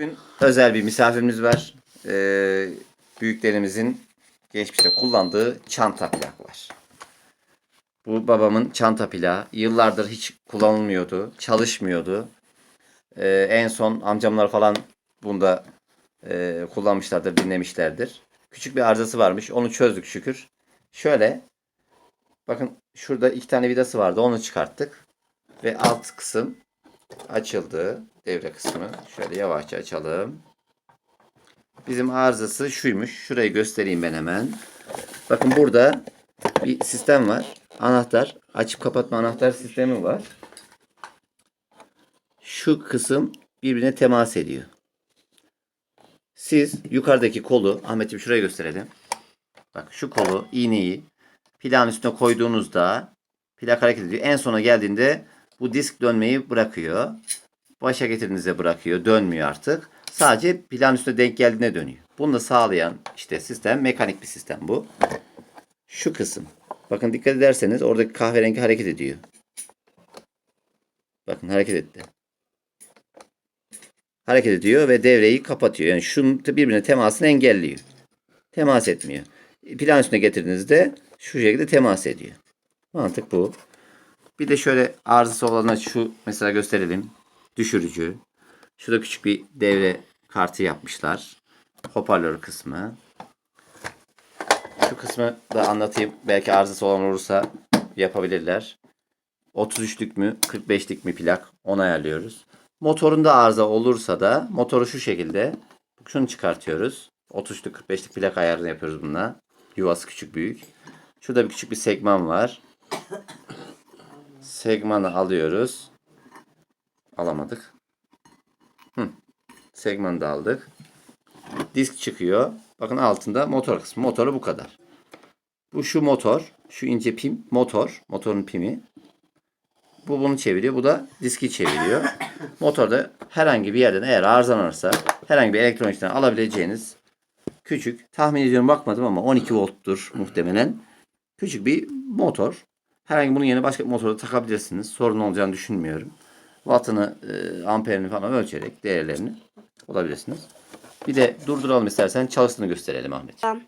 Bugün özel bir misafirimiz var. Ee, büyüklerimizin geçmişte kullandığı çanta plak var. Bu babamın çanta plağı. Yıllardır hiç kullanılmıyordu. Çalışmıyordu. Ee, en son amcamlar falan bunda e, kullanmışlardır, dinlemişlerdir. Küçük bir arızası varmış. Onu çözdük şükür. Şöyle bakın şurada iki tane vidası vardı. Onu çıkarttık. Ve alt kısım açıldı. Devre kısmı. Şöyle yavaşça açalım. Bizim arızası şuymuş. Şurayı göstereyim ben hemen. Bakın burada bir sistem var. Anahtar. Açıp kapatma anahtar sistemi var. Şu kısım birbirine temas ediyor. Siz yukarıdaki kolu, Ahmetciğim şuraya gösterelim. Bak şu kolu, iğneyi plağın üstüne koyduğunuzda plak hareket ediyor. En sona geldiğinde bu disk dönmeyi bırakıyor. Başa getirdiğinizde bırakıyor. Dönmüyor artık. Sadece plan üstüne denk geldiğinde dönüyor. Bunu da sağlayan işte sistem mekanik bir sistem bu. Şu kısım. Bakın dikkat ederseniz oradaki kahverengi hareket ediyor. Bakın hareket etti. Hareket ediyor ve devreyi kapatıyor. Yani şunun birbirine temasını engelliyor. Temas etmiyor. Plan üstüne getirdiğinizde şu şekilde temas ediyor. Mantık bu. Bir de şöyle arızası olana şu mesela gösterelim. Düşürücü. Şurada küçük bir devre kartı yapmışlar. Hoparlör kısmı. Şu kısmı da anlatayım. Belki arızası olan olursa yapabilirler. 33'lük mü 45'lik mi plak onu ayarlıyoruz. Motorunda arıza olursa da motoru şu şekilde şunu çıkartıyoruz. 33'lük 45'lik plak ayarını yapıyoruz bununla. Yuvası küçük büyük. Şurada bir küçük bir segman var. Segmanı alıyoruz. Alamadık. Hı. Segmanı da aldık. Disk çıkıyor. Bakın altında motor kısmı. Motoru bu kadar. Bu şu motor. Şu ince pim motor. Motorun pimi. Bu bunu çeviriyor. Bu da diski çeviriyor. Motorda herhangi bir yerden eğer arızalanırsa herhangi bir elektronikten alabileceğiniz küçük tahmin ediyorum bakmadım ama 12 volttur muhtemelen. Küçük bir motor. Herhangi bunun yerine başka bir motora takabilirsiniz. Sorun olacağını düşünmüyorum. Wattını, e, amperini falan ölçerek değerlerini olabilirsiniz. Bir de durduralım istersen çalıştığını gösterelim Ahmet. Tamam.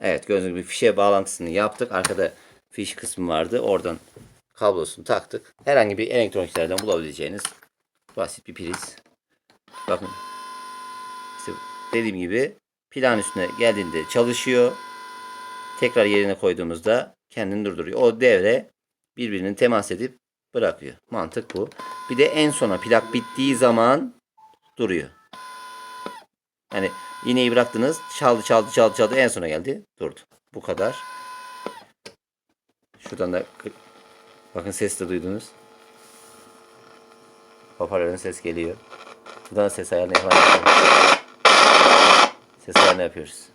Evet gördüğünüz gibi fişe bağlantısını yaptık. Arkada fiş kısmı vardı. Oradan kablosunu taktık. Herhangi bir elektroniklerden bulabileceğiniz basit bir priz. Bakın. İşte dediğim gibi plan üstüne geldiğinde çalışıyor. Tekrar yerine koyduğumuzda kendini durduruyor. O devre birbirinin temas edip bırakıyor. Mantık bu. Bir de en sona plak bittiği zaman duruyor. Yani iğneyi bıraktınız. Çaldı çaldı çaldı çaldı. En sona geldi. Durdu. Bu kadar. Şuradan da bakın ses de duydunuz. Hoparlörün ses geliyor. Buradan da ses ayarını yapalım. Ses ayarını yapıyoruz.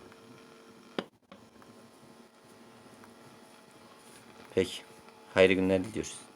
Peki. Hayırlı günler diliyoruz.